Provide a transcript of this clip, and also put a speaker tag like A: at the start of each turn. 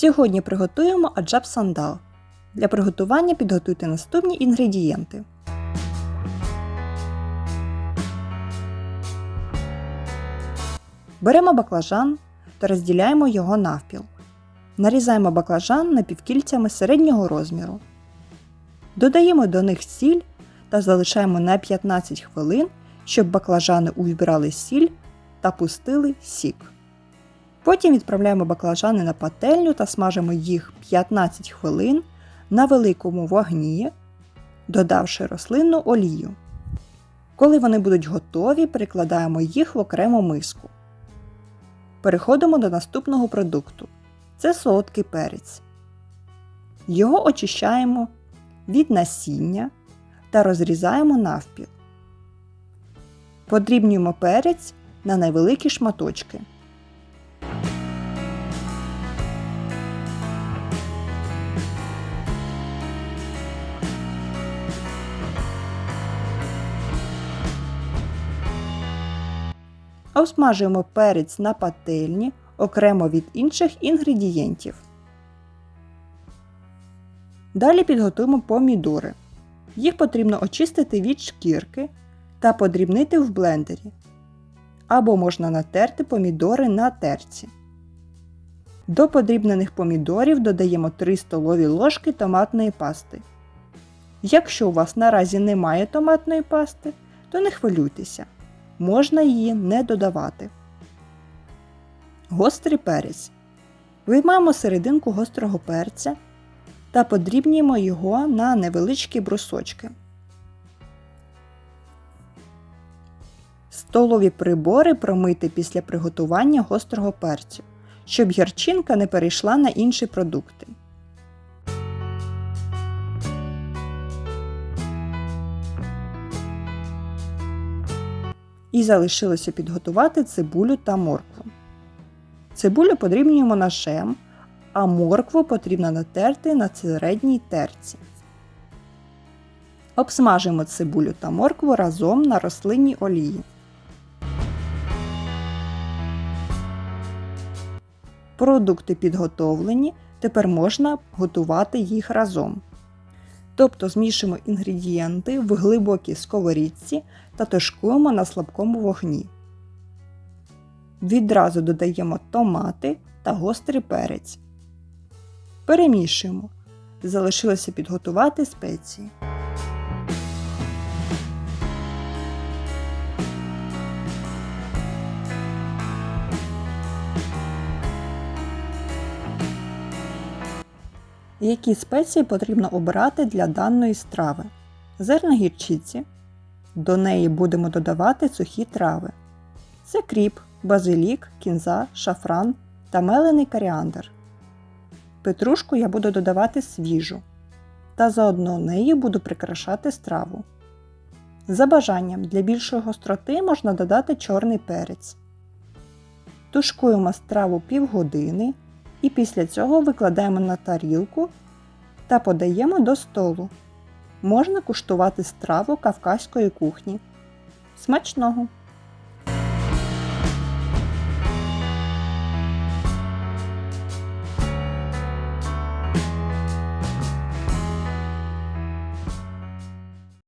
A: Сьогодні приготуємо аджаб сандал. Для приготування підготуйте наступні інгредієнти. Беремо баклажан та розділяємо його навпіл. Нарізаємо баклажан напівкільцями середнього розміру. Додаємо до них сіль та залишаємо на 15 хвилин, щоб баклажани увібрали сіль та пустили сік. Потім відправляємо баклажани на пательню та смажимо їх 15 хвилин на великому вогні, додавши рослинну олію. Коли вони будуть готові, перекладаємо їх в окрему миску. Переходимо до наступного продукту. Це солодкий перець. Його очищаємо від насіння та розрізаємо навпіл. Подрібнюємо перець на невеликі шматочки. Обсмажуємо перець на пательні окремо від інших інгредієнтів. Далі підготуємо помідори. Їх потрібно очистити від шкірки та подрібнити в блендері. Або можна натерти помідори на терці. До подрібнених помідорів додаємо 3 столові ложки томатної пасти. Якщо у вас наразі немає томатної пасти, то не хвилюйтеся, можна її не додавати. Гострий перець. Виймаємо серединку гострого перця та подрібнюємо його на невеличкі брусочки. Столові прибори промити після приготування гострого перцю, щоб гірчинка не перейшла на інші продукти. І залишилося підготувати цибулю та моркву. Цибулю подрібнюємо ножем, а моркву потрібно натерти на середній терці. Обсмажимо цибулю та моркву разом на рослинній олії. Продукти підготовлені, тепер можна готувати їх разом. Тобто змішуємо інгредієнти в глибокій сковорідці та тушкуємо на слабкому вогні. Відразу додаємо томати та гострий перець. Перемішуємо. Залишилося підготувати спеції. Які спеції потрібно обрати для даної страви? Зерна гірчиці. До неї будемо додавати сухі трави. Це кріп, базилік, кінза, шафран та мелений коріандр. Петрушку я буду додавати свіжу. Та заодно нею буду прикрашати страву. За бажанням для більшої гостроти можна додати чорний перець. Тушкуємо страву півгодини і після цього викладаємо на тарілку та подаємо до столу. Можна куштувати страву кавказької кухні. Смачного!